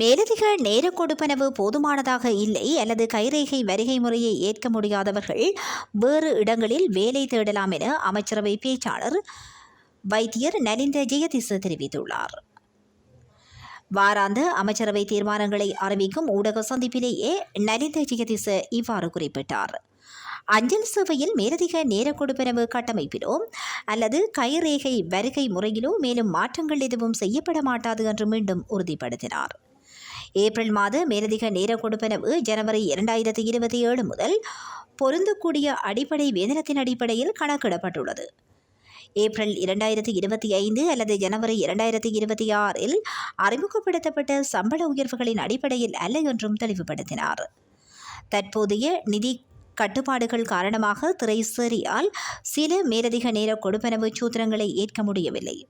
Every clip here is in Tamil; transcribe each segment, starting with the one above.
மேலதிக நேர கொடுப்பனவு போதுமானதாக இல்லை அல்லது கைரேகை வருகை முறையை ஏற்க முடியாதவர்கள் வேறு இடங்களில் வேலை தேடலாம் என அமைச்சரவை பேச்சாளர் வைத்தியர் நலிந்த ஜெயதிச தெரிவித்துள்ளார். வாராந்த அமைச்சரவை தீர்மானங்களை அறிவிக்கும் ஊடக சந்திப்பிலேயே நலிந்த ஜெயதிச இவ்வாறு குறிப்பிட்டார். அஞ்சல் சேவையில் மேலதிக நேர கொடுப்பனவு கட்டமைப்பிலோ அல்லது கைரேகை வருகை முறையிலோ மேலும் மாற்றங்கள் எதுவும் செய்யப்பட மாட்டாது என்று மீண்டும் உறுதிப்படுத்தினார். ஏப்ரல் மாத மேலதிக நேர கொடுப்பனவு ஜனவரி இரண்டாயிரத்தி இருபத்தி ஏழு முதல் பொருந்தக்கூடிய அடிப்படை வேதனத்தின் அடிப்படையில் கணக்கிடப்பட்டுள்ளது. ஏப்ரல் இரண்டாயிரத்தி இருபத்தி ஐந்து அல்லது ஜனவரி இரண்டாயிரத்தி இருபத்தி ஆறில் அறிமுகப்படுத்தப்பட்ட சம்பள உயர்வுகளின் அடிப்படையில் அல்ல என்றும் தெளிவுபடுத்தினார். தற்போதைய நிதி கட்டுப்பாடுகள் காரணமாக திரைசேரியால் சில மேலதிக நேர கொடுப்பனவு சூத்திரங்களை ஏற்க முடியவில்லை.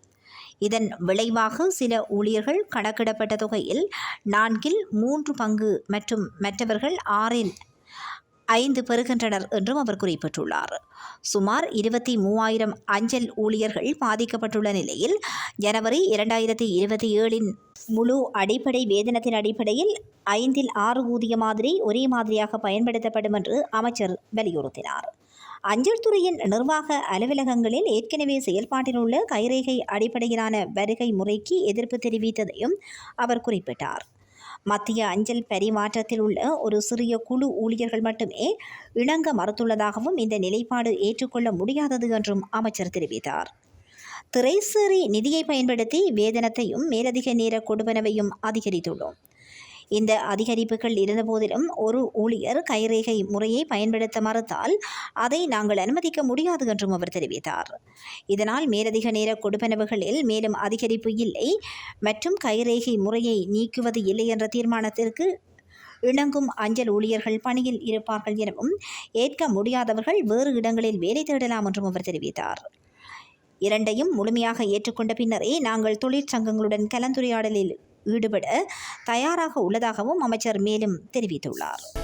இதன் விளைவாக சில ஊழியர்கள் கணக்கிடப்பட்ட தொகையில் நான்கில் மூன்று பங்கு மற்றும் மற்றவர்கள் ஆறில் ஐந்து பெறுகின்றனர் என்றும் அவர் குறிப்பிட்டுள்ளார். சுமார் இருபத்தி மூவாயிரம் அஞ்சல் ஊழியர்கள் பாதிக்கப்பட்டுள்ள நிலையில் ஜனவரி இரண்டாயிரத்தி இருபத்தி ஏழின் முழு அடிப்படை வேதனத்தின் அடிப்படையில் ஐந்தில் ஆறு ஊதிய மாதிரி ஒரே மாதிரியாக பயன்படுத்தப்படும் என்று அமைச்சர் வலியுறுத்தினார். அஞ்சல் துறையின் நிர்வாக அலுவலகங்களில் ஏற்கனவே செயல்பாட்டில் உள்ள கைரேகை அடிப்படையிலான வருகை முறைக்கு எதிர்ப்பு தெரிவித்ததையும் அவர் குறிப்பிட்டார். மத்திய அஞ்சல் பரிமாற்றத்தில் உள்ள ஒரு சிறிய குழு ஊழியர்கள் மட்டுமே இணங்க மறுத்துள்ளதாகவும் இந்த நிலைப்பாடு ஏற்றுக்கொள்ள முடியாதது என்றும் அமைச்சர் தெரிவித்தார். திரைசேரி நிதியை பயன்படுத்தி வேதனத்தையும் மேலதிக நேர கொடுவனவையும் அதிகரித்துள்ளோம். இந்த அதிகரிப்புகள் இருந்தபோதிலும் ஒரு ஊழியர் கைரேகை முறையை பயன்படுத்த மறுத்தால் அதை நாங்கள் அனுமதிக்க முடியாது என்றும் அவர் தெரிவித்தார். இதனால் மேலதிக நேர கொடுப்பனவுகளில் மேலும் அதிகரிப்பு இல்லை. மற்றும் கைரேகை முறையை நீக்குவது இல்லை என்ற தீர்மானத்திற்கு இணங்கும் அஞ்சல் ஊழியர்கள் பணியில் இருப்பார்கள் எனவும் ஏற்க முடியாதவர்கள் வேறு இடங்களில் வேலை தேடலாம் என்றும் அவர் தெரிவித்தார். இரண்டையும் முழுமையாக ஏற்றுக்கொண்ட பின்னரே நாங்கள் தொழிற்சங்கங்களுடன் கலந்துரையாடலில் ஈடுபட தயாராக உள்ளதாகவும் அமைச்சர் மேலும் தெரிவித்துள்ளார்.